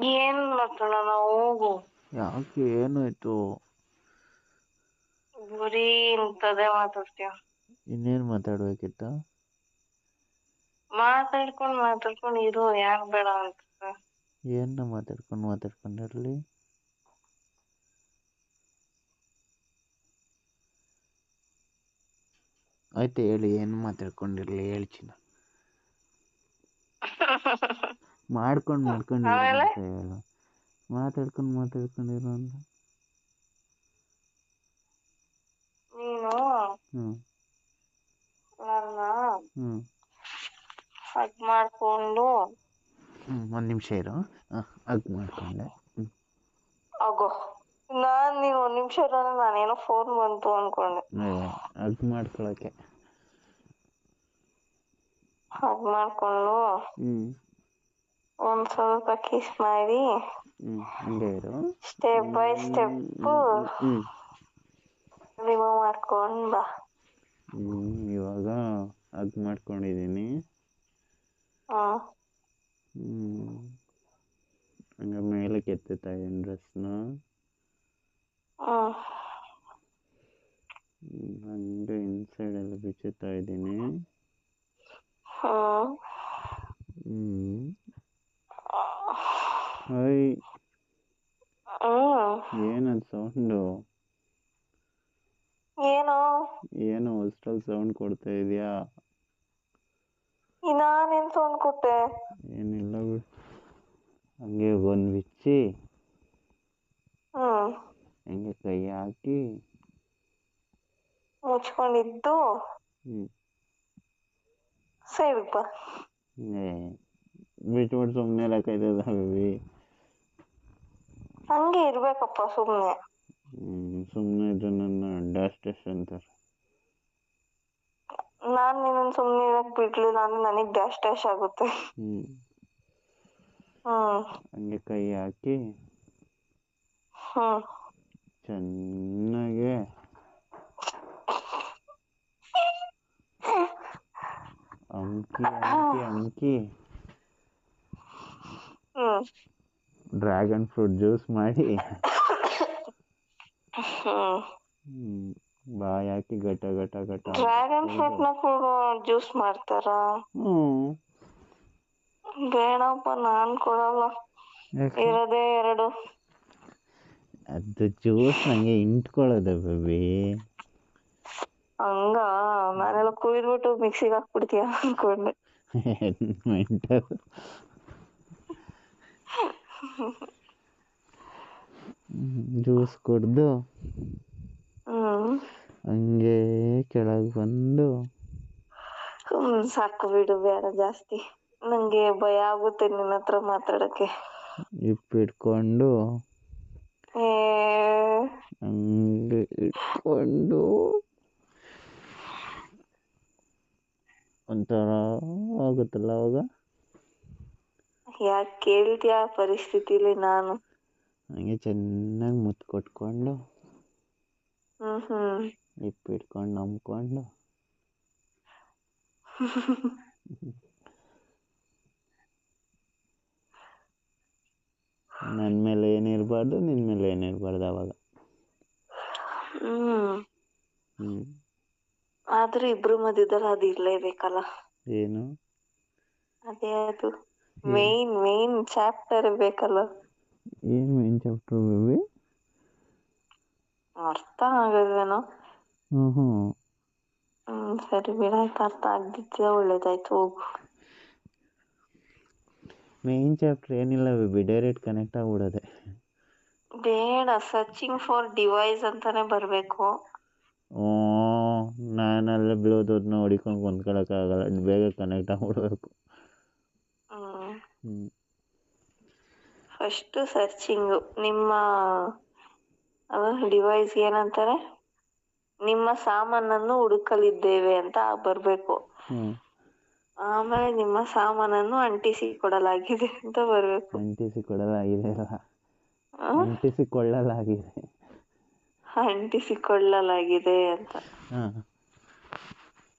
ಏನ್ ಮಾತಾಡೋಣ ಹೋಗು ಯಾಕೆ ಏನಾಯ್ತು ಬರೀ ಇಂಥದೇ ಮಾತಾಡ್ತೀಯ. ಇನ್ನೇನು ಮಾತಾಡ್ಬೇಕಿತ್ತು? ಮಾತಾಡ್ಕೊಂಡು ಮಾತಾಡ್ಕೊಂಡ್ ಇರು ಯಾಕ್ ಬೇಡ ಅಂತ. ಏನ ಮಾತಾಡ್ಕೊಂಡು ಮಾತಾಡ್ಕೊಂಡಿರಲಿ? ಆಯ್ತು ಹೇಳಿ ಏನು ಮಾತಾಡ್ಕೊಂಡಿರಲಿ? ಹೇಳ್ಚಿನ ಮಾಡ್ಕೊಂಡು ಮಾಡ್ಕೊಂಡು ಮಾತಾಡ್ಕೊಂಡು ಮಾತಾಡ್ಕೊಂಡು ಇರೋ ಅಂತ. ನೀನು? ನನ್ನ ಹ್ಮ್. ಹಗ್ ಮಾಡ್ಕೊಂಡು? ಒಂದ್ ನಿಮಿಷ ಇರು. ಹಗ್ ಮಾಡ್ಕೊಂಡೆ. ಅಗೋ ನಾನ್ ನೀನ್ ಒಂದ್ ನಿಮಿಷ ಇರೋಣ ನಾನೇನೋ ಫೋನ್ ಬಂತು ಅನ್ಕೊಂಡೆ. ಹಗ್ ಮಾಡ್ಕೊಳಕ್ಕೆ. ಹಗ್ ಮಾಡ್ಕೊಂಡು? ಹ್ಞೂ ಒಂದ್ ಸ್ವಲ್ಪ ಕಿಸ್ ಮಾಡಿ. ಹ್ಮ್ ಹಂಗೆ ಇರು. ಸ್ಟೆಪ್ ಬೈ ಸ್ಟೆಪ್ ಹ್ಮ್ ರಿಮೂವ್ ಮಾಡ್ಕೊಂಡ್ ಬಾ. ಹ್ಞೂ ಇವಾಗ ಅದ್ ಮಾಡ್ಕೊಂಡಿದ್ದೀನಿ ಹ್ಮ್. ಹ್ಞೂ ಹಂಗೆ ಮೇಲಕ್ಕೆ ಎತ್ತುತ್ತಾ ಇದೀನಿ ಡ್ರೆಸ್ನ ಹ್ಮ್ ಹಂಗೆ ಇನ್ಸೈಡೆಲ್ಲ ಬಿಚ್ಚುತ್ತಾ ಇದ್ದೀನಿ ಹ್ಮ್. ಹ್ಮ್ ಏನದು ಸೌಂಡು ಏನು ಏನೋ ಅಷ್ಟ್ರಲ್ಲಿ ಸೌಂಡ್ ಕೊಡ್ತಾ ಇದೆಯಾ ನಾನೇನ್ ಸೌಂಡ್ ಕೊಟ್ಟೆ ಏನಿಲ್ಲ ಬಿಡು ಹಂಗೆ ಒಂದು ಬಿಚ್ಚಿ ಹ್ಮ್ ಹಂಗೆ ಕೈ ಹಾಕಿ ಮುಚ್ಕೊಂಡಿದ್ದು ಸೈಡ್ ಬಾ ಏ ಬಿಟ್ಬಿಟ್ಟು ಸುಮ್ಮನೆ ಬೇಬಿ ಹಂಗೆ ಇರ್ಬೇಕಪ್ಪ ಸುಮ್ಮನೆ. ಹ್ಮ್ ಸುಮ್ಮನೆ ಇದು ನನ್ನ ಡ್ಯಾಶ್ ಅಂತಾರೆ ನಾನು ನಿನ್ನನ್ ಸುಮ್ಮನೆ ಇರಕ್ ಬಿಡ್ಲಿಲ್ಲ ನಾನು ನನಗ್ ಡ್ಯಾಶ್ ಡ್ಯಾಶ್ ಆಗುತ್ತೆ. ಹಂಗೆ ಕೈ ಹಾಕಿ. ಹಾ ಚೆನ್ನಾಗೆ. ಅಂಕಿ ಅಂಕಿ ಅಂಕಿ ಹ್ಮ್. ಡ್ರ್ಯಾಗನ್ ಫ್ರೂಟ್ ಜ್ಯೂಸ್ ಮಾಡಿ. ಬಾಯಿ ಹಾಕಿ ಗಟ ಗಟ ಗಟ ಡ್ರ್ಯಾಗನ್ ಫ್ರೂಟ್. ನ ಕೂಡ ಜ್ಯೂಸ್ ಮಾಡ್ತಾರ? ಹ್ಮ್. ಬೇಡಪ್ಪ ನಾನ್ ಕೊಡಲ್ಲ? ಇರೋದೇ ಎರಡು. ಅದು ಜ್ಯೂಸ್ ನಂಗೆ ಇಂಟ್ಕೊಳ್ಳೋದು ಬೇಬಿ. ಹಂಗ? ನಾನೆಲ್ಲ ಕುಯ್ದ್ಬಿಟ್ಟು ಮಿಕ್ಸಿಗೆ ಹಾಕ್ಬಿಡ್ತೀಯ ಅನ್ಕೊಂಡೆ. ಮೆಂಟಲ್ ಜ್ಯೂಸ್ ಕುಡ್ದು ಹಂಗೆ ಕೆಳಗೆ ಬಂದು ಸಾಕು ಬಿಡು ಬೇಡ ಜಾಸ್ತಿ. ನಂಗೆ ಭಯ ಆಗುತ್ತೆ ನಿನ್ನ ಹತ್ರ ಮಾತಾಡಕ್ಕೆ. ಇಪ್ಪಿಟ್ಕೊಂಡು ಹಂಗೆ ಇಟ್ಕೊಂಡು ಒಂಥರ ಆಗುತ್ತಲ್ಲ ಅವಾಗ? ಯಾಕೆ ಕೇಳ್ತೀಯ ಆ ಪರಿಸ್ಥಿತಿಲಿ ನಾನು? ಹಂಗೆ ಚೆನ್ನಾಗಿ ಮುತ್ತು ಕೊಟ್ಕೊಂಡು ಹ್ಮ್ ಹ್ಮ್. ಇಪ್ಪಿಟ್ಕೊಂಡು ನಂಬ್ಕೊಂಡು. ನನ್ನ ಮೇಲೆ ಏನಿರಬಾರ್ದು ನಿನ್ನ ಮೇಲೆ ಏನಿರಬಾರ್ದು ಅವಾಗ. ಹ್ಮ್. ಹ್ಞೂ ಆದ್ರೆ ಇಬ್ರು ಮಧ್ಯದಲ್ಲಿ ಅದು ಇರ್ಲೇಬೇಕಲ್ಲ? ಏನು? ಅದೇ ಅದು. ಮೇನ್ ಮೇನ್ ಚಾಪ್ಟರ್ ಬೇಕಲ್ಲ? ಏನು ಮೇನ್ ಚಾಪ್ಟರ್ ಬೇಬಿ ಅರ್ಥ ಆಗಲ್ವೇನೋ? ಹ್ಞೂ ಹ್ಞೂ ಹ್ಮ್ ಸರಿ ಬಿಡಾಯ್ತು ಅರ್ಥ ಆಗ್ದಿದ್ದೆ ಒಳ್ಳೇದಾಯ್ತು ಹೋಗು. ಮೇನ್ ಚಾಪ್ಟರ್ ಏನಿಲ್ಲ ಬೇಬಿ ಡೈರೆಕ್ಟ್ ಕನೆಕ್ಟ್ ಆಗ್ಬಿಡೋದೆ. ಬೇಡ ಸರ್ಚಿಂಗ್ ಫಾರ್ ಡಿವೈಸ್ ಅಂತಾನೆ ಬರ್ಬೇಕು. ಓ ನಾನಲ್ಲೇ ಬ್ಲೂಟೂತ್ನ ಹೊಡಿಕೊಂಡು ಆಗಲ್ಲ ಬೇಗ ಕನೆಕ್ಟ್ ಆಗ್ಬಿಡ್ಬೇಕು. First searching. ನಿಮ್ಮ ಡಿವೈಸ್ ಏನಂತಾರೆ? ನಿಮ್ಮ ಸಾಮಾನನ್ನು ಹುಡುಕಲಿದ್ದೇವೆ ಅಂತ ಬರ್ಬೇಕು. ಆಮೇಲೆ ನಿಮ್ಮ ಸಾಮಾನನ್ನು ಅಂಟಿಸಿ ಕೊಡಲಾಗಿದೆ ಅಂತ ಬರ್ಬೇಕು. ಅಂಟಿಸಿ ಕೊಡಲಾಗಿದೆ ಅಂಟಿಸಿ ಕೊಳ್ಳಲಾಗಿದೆ. ಅಂಟಿಸಿಕೊಳ್ಳಲಾಗಿದೆ ಅಂಟಿಸಿಕೊಳ್ಳಲಾಗಿದೆ ಅಂತ.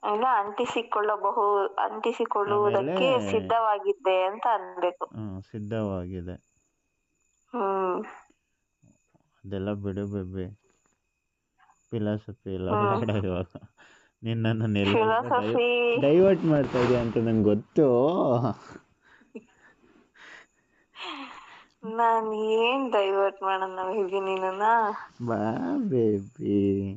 ಹಾಂ ಅಂಟಿಸಿಕೊಳ್ಳಬಹುದು ಅಂಟಿಸಿಕೊಳ್ಳಬಹು ಅಂಟಿಸಿಕೊಳ್ಳುವುದಕ್ಕೆ ಆಮೇಲೆ- ಸಿದ್ಧವಾಗಿದ್ದೆ ಅಂತ ಅನ್ಬೇಕು. ಹ್ಮ್, ಸಿದ್ಧವಾಗಿದೆ. ಹ್ಮ್. ಅದೆಲ್ಲ ಬಿಡು ಬೇಬಿ. ಫಿಲಾಸಫಿ ಎಲ್ಲ ಹ್ಮ್. ಬೇಡ ಇವಾಗ. ನಿನ್ನನ್ನು ಫಿಲಾಸಫಿ. ಡೈವರ್ಟ್ ಮಾಡ್ತಾ ಇದೆಯಾ ಅಂತ ನಂಗೆ ಗೊತ್ತು. ನಾನ್ ಏನ್ ಡೈವರ್ಟ್ ಮಾಡೋಣ ಬೇಬಿ ನಿನ್ನ ಬಾ ಬೇಬಿ.